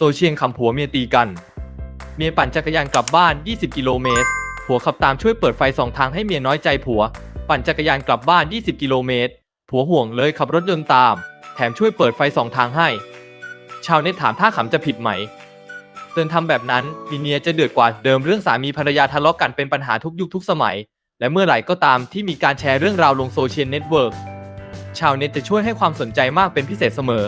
โซเชียลคำผัวเมียตีกัน เมียปั่นจักรยานกลับบ้าน 20 กิโลเมตร ผัวขับตามช่วยเปิดไฟสองทางให้เมียน้อยใจผัว ปั่นจักรยานกลับบ้าน 20 กิโลเมตร ผัวห่วงเลยขับรถยนต์ตาม แถมช่วยเปิดไฟสองทางให้ ชาวเน็ตถามถ้าขำจะผิดไหม เตือนทำแบบนั้นมีเมียจะเดือดกว่าเดิมเรื่องสามีภรรยาทะเลาะกันเป็นปัญหาทุกยุคทุกสมัย และเมื่อไหร่ก็ตามที่มีการแชร์เรื่องราวลงโซเชียลเน็ตเวิร์กชาวเน็ตจะช่วยให้ความสนใจมากเป็นพิเศษเสมอ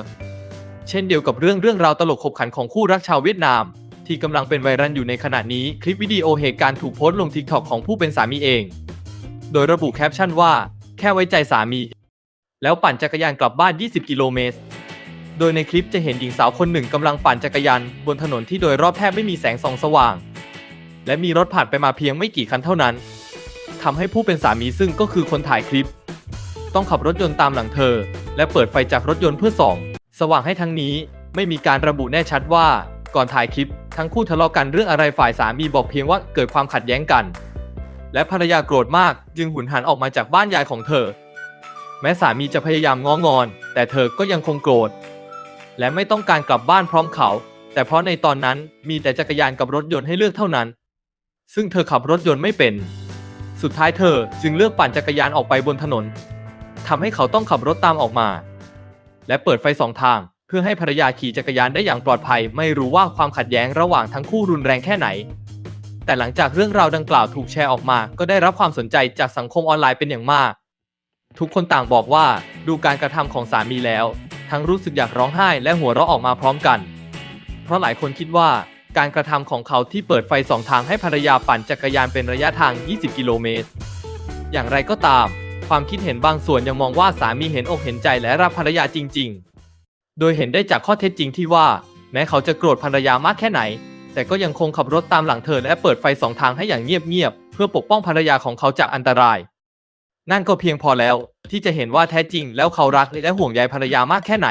เช่นเดียวกับเรื่องเรื่องราวตลกขบขันของคู่รักชาวเวียดนาม ที่กำลังเป็นไวรัลอยู่ในขณะนี้ คลิปวิดีโอเหตุการณ์ถูกโพสต์ลงทิกตอกของผู้เป็นสามีเอง โดยระบุแคปชั่นว่า แค่ไว้ใจสามี แล้วปั่นจักรยานกลับบ้าน 20 กิโลเมตรโดยในคลิปจะเห็นหญิงสาวคนหนึ่งกำลังปั่นจักรยานบนถนนที่โดยรอบแทบไม่มีแสงส่องสว่าง และมีรถผ่านไปมาเพียงไม่กี่คันเท่านั้นทำให้ผู้เป็นสามีซึ่งก็คือคนถ่ายคลิป ต้องขับรถยนต์ตามหลังเธอ และเปิดไฟจากรถยนต์เพื่อส่อง สว่างให้ทั้งนี้ไม่มีการระบุแน่ชัดว่า ก่อนถ่ายคลิปทั้งคู่ทะเลาะกันเรื่องอะไรฝ่ายสามีบอกเพียงว่าเกิดความขัดแย้งกัน และภรรยาโกรธมากจึงหุนหันออกมาจากบ้านยายของเธอ แม้สามีจะพยายามง้องอน แต่เธอก็ยังคงโกรธ และไม่ต้องการกลับบ้านพร้อมเขา แต่เพราะในตอนนั้นมีแต่จักรยานกับรถยนต์ให้เลือกเท่านั้น ซึ่งเธอขับรถยนต์ไม่เป็น สุดท้ายเธอจึงเลือกปั่นจักรยานออกไปบนถนนทำให้เขาต้องขับรถตามออกมา และเปิดไฟสองทาง เพื่อให้ภรรยาขี่จักรยานได้อย่างปลอดภัย ไม่รู้ว่าความขัดแย้งระหว่างทั้งคู่รุนแรงแค่ไหน แต่หลังจากเรื่องราวดังกล่าวถูกแชร์ออกมา ก็ได้รับความสนใจจากสังคมออนไลน์เป็นอย่างมาก ทุกคนต่างบอกว่าดูการกระทำของสามีแล้ว ทั้งรู้สึกอยากร้องไห้และหัวเราะออกมาพร้อมกัน เพราะหลายคนคิดว่าการกระทำของเขาที่เปิดไฟสองทางให้ภรรยาปั่นจักรยานเป็นระยะทาง 20 กิโลเมตร อย่างไรก็ตาม ความคิดเห็นบางส่วนยังมองว่าสามีเห็นอกเห็นใจและรักภรรยาจริง ๆ โดยเห็นได้จากข้อเท็จจริงที่ว่า แม้เขาจะโกรธภรรยามากแค่ไหน แต่ก็ยังคงขับรถตามหลังเธอและเปิดไฟสองทางให้อย่างเงียบๆเพื่อปกป้องภรรยาของเขาจากอันตราย นั่นก็เพียงพอแล้วที่จะเห็นว่าแท้จริงแล้วเขารักและห่วงใยภรรยามากแค่ไหน